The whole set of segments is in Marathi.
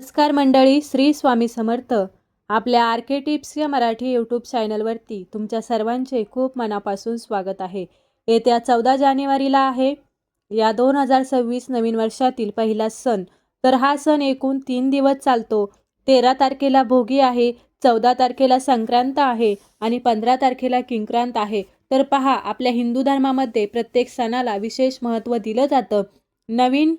नमस्कार मंडळी श्री स्वामी समर्थ. आपल्या आर के टिप्स या मराठी यूट्यूब चॅनलवरती तुमच्या सर्वांचे खूप मनापासून स्वागत आहे. येत्या चौदा जानेवारीला आहे. या दोन हजार सव्वीस नवीन वर्षातील पहिला सण. तर हा सण एकूण तीन दिवस चालतो. तेरा तारखेला भोगी आहे चौदा तारखेला संक्रांत आहे आणि पंधरा तारखेला किंक्रांत आहे. तर पहा आपल्या हिंदू धर्मामध्ये प्रत्येक सणाला विशेष महत्त्व दिलं जातं. नवीन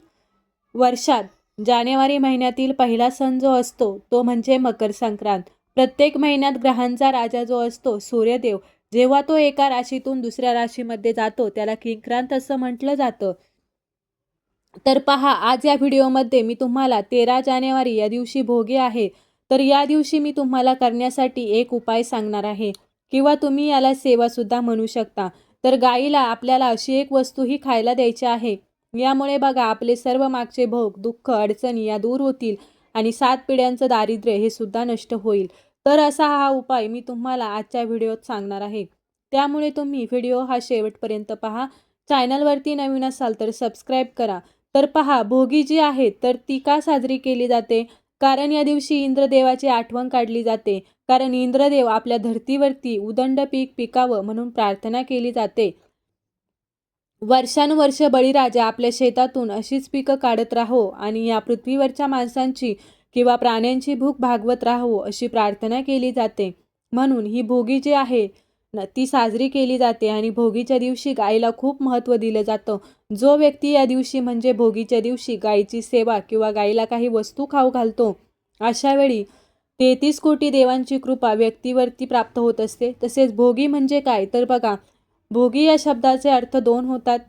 वर्षात जानेवारी महिन्यातील पहिला सण जो असतो तो म्हणजे मकर संक्रांत. प्रत्येक महिन्यात ग्रहांचा राजा जो असतो सूर्यदेव. जेव्हा तो एका राशीतून दुसऱ्या राशीमध्ये जातो त्याला किंक्रांत असं म्हटलं जातं. तर पहा आज या व्हिडिओमध्ये मी तुम्हाला तेरा जानेवारी या दिवशी भोगे आहे. तर या दिवशी मी तुम्हाला करण्यासाठी एक उपाय सांगणार आहे. किंवा तुम्ही याला सेवासुद्धा म्हणू शकता. तर गाईला आपल्याला अशी एक वस्तूही खायला द्यायची आहे. यामुळे बघा आपले सर्व मागचे भोग दुःख अडचणी या दूर होतील आणि सात पिढ्यांचं दारिद्र्य हे सुद्धा नष्ट होईल. तर असा हा उपाय मी तुम्हाला आजच्या व्हिडिओत सांगणार आहे. त्यामुळे तुम्ही व्हिडिओ हा शेवटपर्यंत पहा. चॅनलवरती नवीन असाल तर सबस्क्राईब करा. तर पहा भोगी जी आहे तर ती का साजरी केली जाते? कारण या दिवशी इंद्रदेवाची आठवण काढली जाते. कारण इंद्रदेव आपल्या धर्तीवरती उदंड पीक पिकावं म्हणून प्रार्थना केली जाते. वर्षानुवर्ष बळीराजा आपल्या शेतातून अशीच पिकं काढत राहो आणि या पृथ्वीवरच्या माणसांची किंवा प्राण्यांची भूक भागवत राहो अशी प्रार्थना केली जाते. म्हणून ही भोगी जी आहे न ती साजरी केली जाते आणि भोगीच्या दिवशी गायीला खूप महत्त्व दिलं जातं. जो व्यक्ती या दिवशी म्हणजे भोगीच्या दिवशी गायीची सेवा किंवा गाईला काही वस्तू खाऊ घालतो अशावेळी तेहतीस कोटी देवांची कृपा व्यक्तीवरती प्राप्त होत असते. तसेच भोगी म्हणजे काय? तर बघा भोगी या शब्दाचे अर्थ दोन होतात.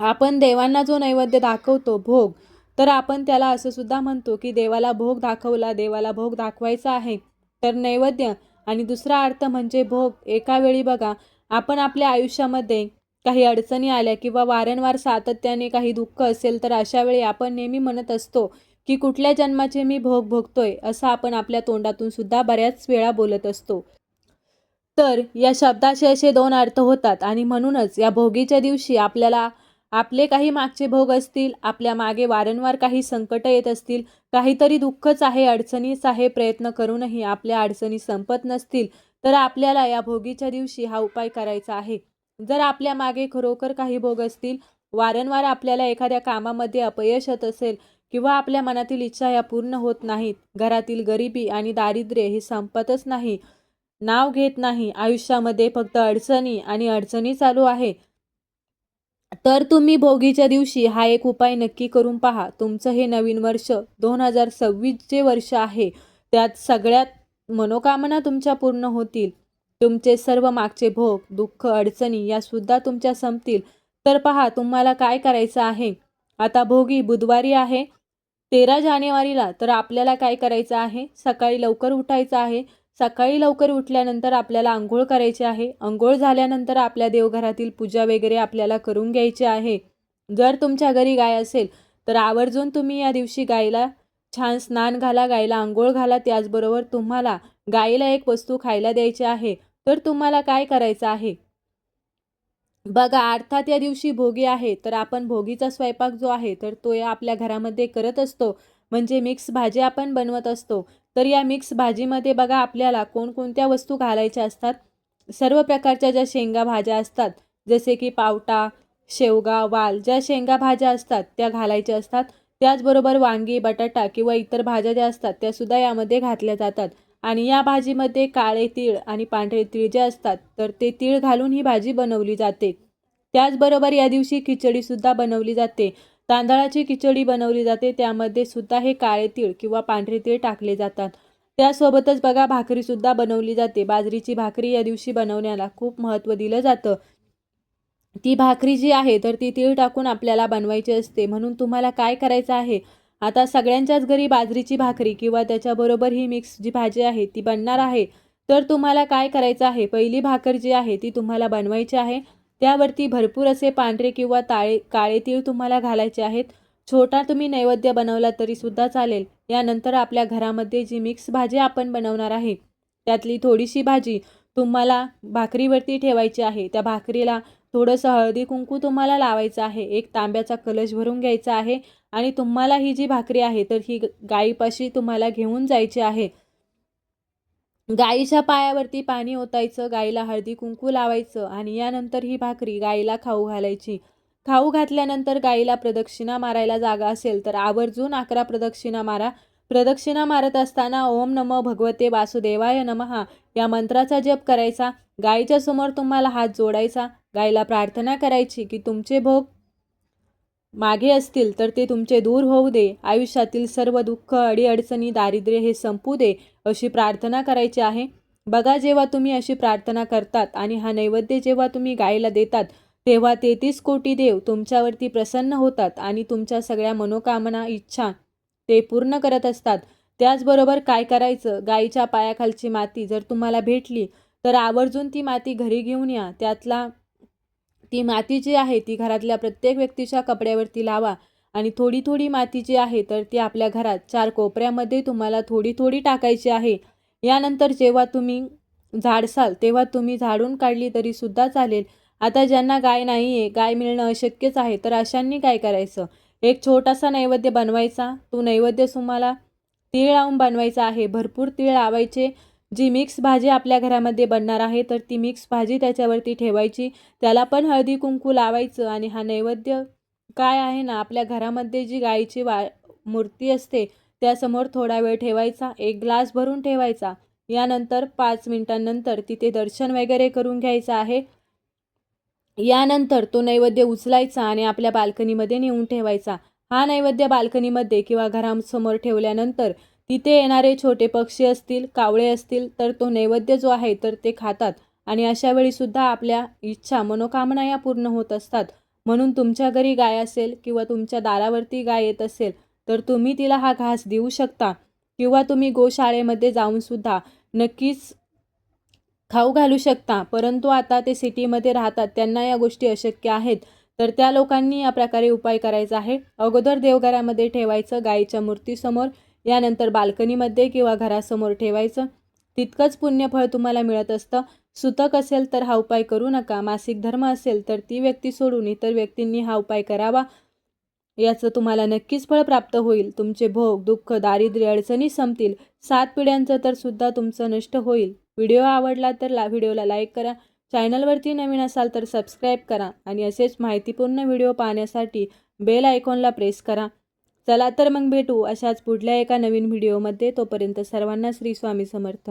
आपण देवांना जो नैवेद्य दाखवतो भोग तर आपण त्याला असं सुद्धा म्हणतो की देवाला भोग दाखवला देवाला भोग दाखवायचा आहे. तर नैवेद्य आणि दुसरा अर्थ म्हणजे भोग. एका वेळी बघा आपण आपल्या आयुष्यामध्ये काही अडचणी आल्या किंवा वारंवार सातत्याने काही दुःख असेल तर अशा वेळी आपण नेहमी म्हणत असतो की कुठल्या जन्माचे मी भोग भोगतोय असं आपण आपल्या तोंडातून सुद्धा बऱ्याच वेळा बोलत असतो. तर या शब्दाचे असे दोन अर्थ होतात आणि म्हणूनच या भोगीच्या दिवशी आपल्याला आपले काही मागचे भोग असतील आपल्या मागे वारंवार काही संकट येत असतील काहीतरी दुःखच आहे अडचणीच आहे प्रयत्न करूनही आपल्या अडचणी संपत नसतील तर आपल्याला या भोगीच्या दिवशी हा उपाय करायचा आहे. जर आपल्या मागे खरोखर काही भोग असतील वारंवार आपल्याला एखाद्या कामामध्ये अपयश येत असेल किंवा आपल्या मनातील इच्छा या पूर्ण होत नाहीत घरातील गरिबी आणि दारिद्र्य हे संपतच नाही नाव घेत नाही. आयुष्यामध्ये फक्त अडचणी आणि अडचणी चालू आहे. तर तुम्ही भोगीच्या दिवशी हा एक उपाय नक्की करून पहा. तुमचं हे नवीन वर्ष दोन हजार सव्वीस जे वर्ष आहे त्यात सगळ्यात मनोकामना तुमच्या पूर्ण होतील. तुमचे सर्व मागचे भोग दुःख अडचणी या सुद्धा तुमच्या संपतील. तर पहा तुम्हाला काय करायचं आहे? आता भोगी बुधवारी आहे. तेरा जानेवारीला तर आपल्याला काय करायचं आहे? सकाळी लवकर उठायचं आहे. सकाळी लवकर उठल्यानंतर आपल्याला आंघोळ करायची आहे. आंघोळ झाल्यानंतर आपल्या देवघरातील पूजा वगैरे आपल्याला करून घ्यायची आहे. जर तुमच्या घरी गाय असेल तर आवर्जून तुम्ही या दिवशी गायला छान स्नान घाला गायला आंघोळ घाला. त्याचबरोबर तुम्हाला गायीला एक वस्तू खायला द्यायची आहे. तर तुम्हाला काय करायचं आहे? बघा अर्थात या दिवशी भोगी आहे तर आपण भोगीचा स्वयंपाक जो आहे तर तो या आपल्या घरामध्ये करत असतो. म्हणजे मिक्स भाजी आपण बनवत असतो. तर या मिक्स भाजीमध्ये बघा आपल्याला कोणकोणत्या वस्तू घालायच्या असतात. सर्व प्रकारच्या ज्या शेंगा भाज्या असतात जसे की पावटा शेवगा वाल ज्या शेंगा भाज्या असतात त्या घालायच्या असतात. त्याचबरोबर वांगी बटाटा किंवा इतर भाज्या ज्या असतात त्यासुद्धा यामध्ये घातल्या जातात. आणि या भाजीमध्ये काळे तीळ आणि पांढरे तीळ जे असतात तर ते तीळ घालून ही भाजी बनवली जाते. त्याचबरोबर या दिवशी खिचडीसुद्धा बनवली जाते. तांदळाची खिचडी बनवली जाते. त्यामध्ये सुद्धा हे काळे तीळ किंवा पांढरे तीळ टाकले जातात. त्यासोबतच बघा भाकरीसुद्धा बनवली जाते. बाजरीची भाकरी या दिवशी बनवण्याला खूप महत्त्व दिलं जातं. ती भाकरी जी आहे तर ती तीळ टाकून आपल्याला बनवायची असते. म्हणून तुम्हाला काय करायचं आहे? आता सगळ्यांच्याच घरी बाजरीची भाकरी किंवा त्याच्याबरोबर ही मिक्स जी भाजी आहे ती बनणार आहे. तर तुम्हाला काय करायचं आहे? पहिली भाकर जी आहे ती तुम्हाला बनवायची आहे. त्यावरती भरपूर असे पांढरे किंवा ताळे काळे तीळ तुम्हाला घालायचे आहेत. छोटा तुम्ही नैवेद्य बनवला तरीसुद्धा चालेल. यानंतर आपल्या घरामध्ये जी मिक्स भाजी आपण बनवणार आहे त्यातली थोडीशी भाजी तुम्हाला भाकरीवरती ठेवायची आहे. त्या भाकरीला थोडंसं हळदी कुंकू तुम्हाला लावायचं आहे. एक तांब्याचा कलश भरून घ्यायचा आहे आणि तुम्हाला ही जी भाकरी आहे तर ही ग- गाईपाशी तुम्हाला घेऊन जायची आहे. गाईच्या पायावरती पाणी ओतायचं गाईला हळदी कुंकू लावायचं आणि यानंतर ही भाकरी गाईला खाऊ घालायची. खाऊ घातल्यानंतर गाईला प्रदक्षिणा मारायला जागा असेल तर आवर्जून अकरा प्रदक्षिणा मारा. प्रदक्षिणा मारत असताना ओम नमो भगवते वासुदेवाय नमहा या मंत्राचा जप करायचा. गाईच्या समोर तुम्हाला हात जोडायचा. गाईला प्रार्थना करायची की तुमचे भोग मागे असतील तर ते तुमचे दूर होऊ दे. आयुष्यातील सर्व दुःख अडीअडचणी दारिद्र्य हे संपू दे. अशी प्रार्थना करायची आहे. बघा जेव्हा तुम्ही अशी प्रार्थना करतात आणि हा नैवेद्य जेव्हा तुम्ही गायला देतात तेव्हा तेहतीस कोटी देव तुमच्यावरती प्रसन्न होतात आणि तुमच्या सगळ्या मनोकामना इच्छा ते पूर्ण करत असतात. त्याचबरोबर काय करायचं? गाईच्या पायाखालची माती जर तुम्हाला भेटली तर आवर्जून ती माती घरी घेऊन या. त्यातला ती माती जी आहे ती घरातल्या प्रत्येक व्यक्तीच्या कपड्यावरती लावा. आणि थोडी थोडी माती जी आहे तर ती आपल्या घरात चार कोपऱ्यामध्ये तुम्हाला थोडी थोडी टाकायची आहे. यानंतर जेव्हा तुम्ही झाडसाल तेव्हा तुम्ही झाडून काढली तरी सुद्धा चालेल. आता ज्यांना गाय नाही आहे गाय मिळणं अशक्यच आहे तर अशांनी काय करायचं? एक छोटासा नैवेद्य बनवायचा. तो नैवेद्य तुम्हाला तीळ लावून बनवायचा आहे. भरपूर तीळ लावायचे. जी मिक्स भाजी आपल्या घरामध्ये बनणार आहे तर ती मिक्स भाजी त्याच्यावरती ठेवायची. त्याला पण हळदी कुंकू लावायचं आणि हा नैवेद्य काय आहे ना आपल्या घरामध्ये जी गाईची वा मूर्ती असते त्यासमोर थोडा वेळ ठेवायचा एक ग्लास भरून ठेवायचा. यानंतर पाच मिनिटांनंतर तिथे दर्शन वगैरे करून घ्यायचं आहे. यानंतर तो नैवेद्य उचलायचा आणि आपल्या बाल्कनीमध्ये नेऊन ठेवायचा. हा नैवेद्य बाल्कनीमध्ये किंवा घरासमोर ठेवल्यानंतर तिथे येणारे छोटे पक्षी असतील कावळे असतील तर तो नैवेद्य जो आहे तर ते खातात. आणि अशा वेळीसुद्धा आपल्या इच्छा मनोकामना या पूर्ण होत असतात. म्हणून तुमच्या घरी गाय असेल किंवा तुमच्या दारावरती गाय येत असेल तर तुम्ही तिला हा घास देऊ शकता किंवा तुम्ही गोशाळेमध्ये जाऊनसुद्धा नक्कीच खाऊ घालू शकता. परंतु आता ते सिटीमध्ये राहतात त्यांना या गोष्टी अशक्य आहेत. तर त्या लोकांनी या प्रकारे उपाय करायचा आहे. अगोदर देवघरामध्ये ठेवायचं गायीच्या मूर्तीसमोर यानंतर बाल्कनीमध्ये किंवा घरासमोर ठेवायचं. तितकंच पुण्यफळ तुम्हाला मिळत असतं. सुतक असेल तर हा उपाय करू नका. मासिक धर्म असेल तर ती व्यक्ती सोडून इतर व्यक्तींनी हा उपाय करावा. याचं तुम्हाला नक्कीच फळ प्राप्त होईल. तुमचे भोग दुःख दारिद्र्य अडचणी संपतील. सात पिढ्यांचं तर सुद्धा तुमचं नष्ट होईल. व्हिडिओ आवडला तर ला व्हिडिओला लाईक करा. चॅनलवरती नवीन असाल तर सबस्क्राईब करा आणि असेच माहितीपूर्ण व्हिडिओ पाहण्यासाठी बेल आयकॉनला प्रेस करा. चला तर मग भेटू अशाच पुढल्या एका नवीन व्हिडिओमध्ये. तोपर्यंत सर्वांना श्री स्वामी समर्थ.